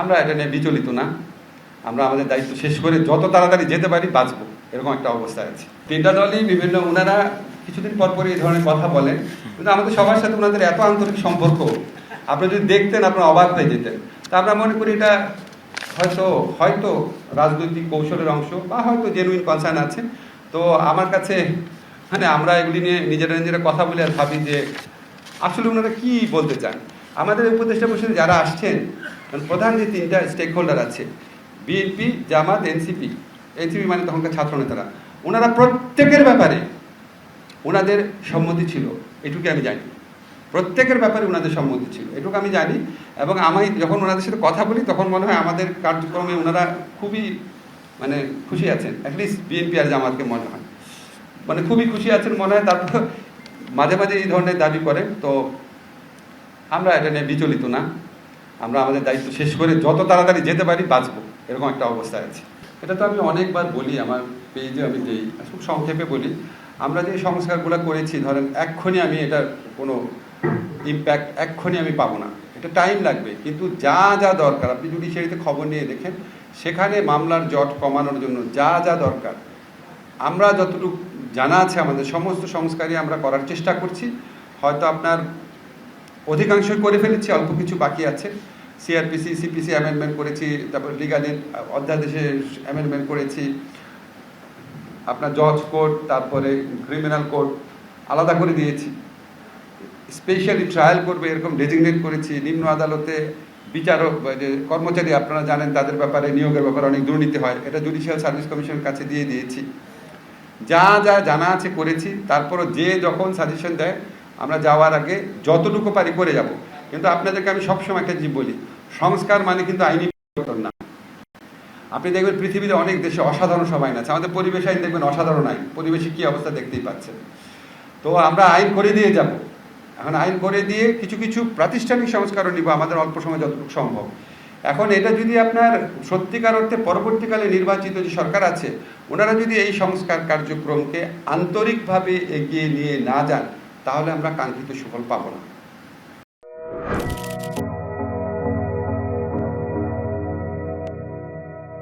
আমরা এটা নিয়ে বিচলিত না। আমরা আমাদের দায়িত্ব শেষ করে যত তাড়াতাড়ি যেতে পারি বাঁচবো, এরকম একটা অবস্থায় আছে। তিনটা দলই বিভিন্ন ওনারা কিছুদিন পর পরই এই ধরনের কথা বলেন, কিন্তু আমাদের সবার সাথে ওনাদের এত আন্তরিক সম্পর্ক, আপনি যদি দেখতেন, আপনার অবাক হয়ে যেতেন। তা আমরা মনে করি এটা হয়তো হয়তো রাজনৈতিক কৌশলের অংশ বা হয়তো জেনুইন কনসার্ন আছে। তো আমার কাছে মানে আমরা এগুলি নিয়ে নিজেরা নিজেরা কথা বলে আর ভাবি যে আসলে ওনারা কী বলতে চান? আমাদের উপদেষ্টা পরিষদে যারা আসছেন মানে প্রধান যে তিনটা স্টেক হোল্ডার আছে বিএনপি জামাত এনসিপি এনসিপি মানে তখনকার ছাত্র নেতারা, ওনারা প্রত্যেকের ব্যাপারে ওনাদের সম্মতি ছিল, এটুকু আমি জানি। প্রত্যেকের ব্যাপারে ওনাদের সম্মতি ছিল, এটুকু আমি জানি। এবং আমি যখন ওনাদের সাথে কথা বলি, তখন মনে হয় আমাদের কার্যক্রমে ওনারা খুবই মানে খুশি আছেন অ্যাটলিস্ট বিএনপি আর জামাতকে মনে হয়। মানে খুবই খুশি আছেন মনে হয়, তারপর মাঝে মাঝে এই ধরনের দাবি করেন, তো আমরা এটা নিয়ে বিচলিত না। আমরা আমাদের দায়িত্ব শেষ করে যত তাড়াতাড়ি যেতে পারি বাঁচবো, এরকম একটা অবস্থায় আছে। এটা তো আমি অনেকবার বলি, আমার পেজে আমি দিই, খুব সংক্ষেপে বলি। আমরা যে সংস্কারগুলো করেছি, ধরেন এক্ষুনি আমি এটার কোনো ইম্প্যাক্ট এক্ষুনি আমি পাবো না। এটা টাইম লাগবে, কিন্তু যা যা দরকার, আপনি যদি জুডিশিয়ারিতে খবর নিয়ে দেখেন, সেখানে মামলার জট কমানোর জন্য যা যা দরকার, আমরা যতটুকু জানা আছে আমাদের, সমস্ত সংস্কারই আমরা করার চেষ্টা করছি। হয়তো আপনার অধিকাংশই করে ফেলেছি, অল্প কিছু বাকি আছে। সিআরপিসি সিপিসি অ্যামেন্ডমেন্ট করেছি, তারপর লিগালিন অধ্যাদেশে অ্যামেন্ডমেন্ট করেছি। আপনার জজ কোর্ট তারপরে ক্রিমিনাল কোর্ট আলাদা করে দিয়েছি। স্পেশালি ট্রায়াল করবে, এরকম ডেজিগনেট করেছি। নিম্ন আদালতে বিচারক যে কর্মচারী, আপনারা জানেন, তাদের ব্যাপারে নিয়োগের ব্যাপারে অনেক দুর্নীতি হয়। এটা জুডিশিয়াল সার্ভিস কমিশনের কাছে দিয়ে দিয়েছি। যা যা জানা আছে করেছি, তারপরও যে যখন সাজেশন দেয় আমরা যাওয়ার আগে যতটুকু পারি করে যাব। কিন্তু আপনাদেরকে আমি সবসময় একটা জিনিস বলি, সংস্কার মানে কিন্তু আইনি পরিবর্তন না। আপনি দেখবেন পৃথিবীতে অনেক দেশে অসাধারণ সব আইন আছে। আমাদের পরিবেশ আইন দেখবেন অসাধারণ আইন। পরিবেশে কী অবস্থা দেখতেই পাচ্ছেন। তো আমরা আইন করে দিয়ে যাব। এখন আইন করে দিয়ে কিছু কিছু প্রাতিষ্ঠানিক সংস্কারও নিব, আমাদের অল্প সময় যতটুকু সম্ভব। এখন এটা যদি আপনার সত্যিকার অর্থে পরবর্তীকালে নির্বাচিত যে সরকার আছে, ওনারা যদি এই সংস্কার কার্যক্রমকে আন্তরিকভাবে এগিয়ে নিয়ে না যান তাহলে আমরা কাঙ্ক্ষিত সুফল পাবো না।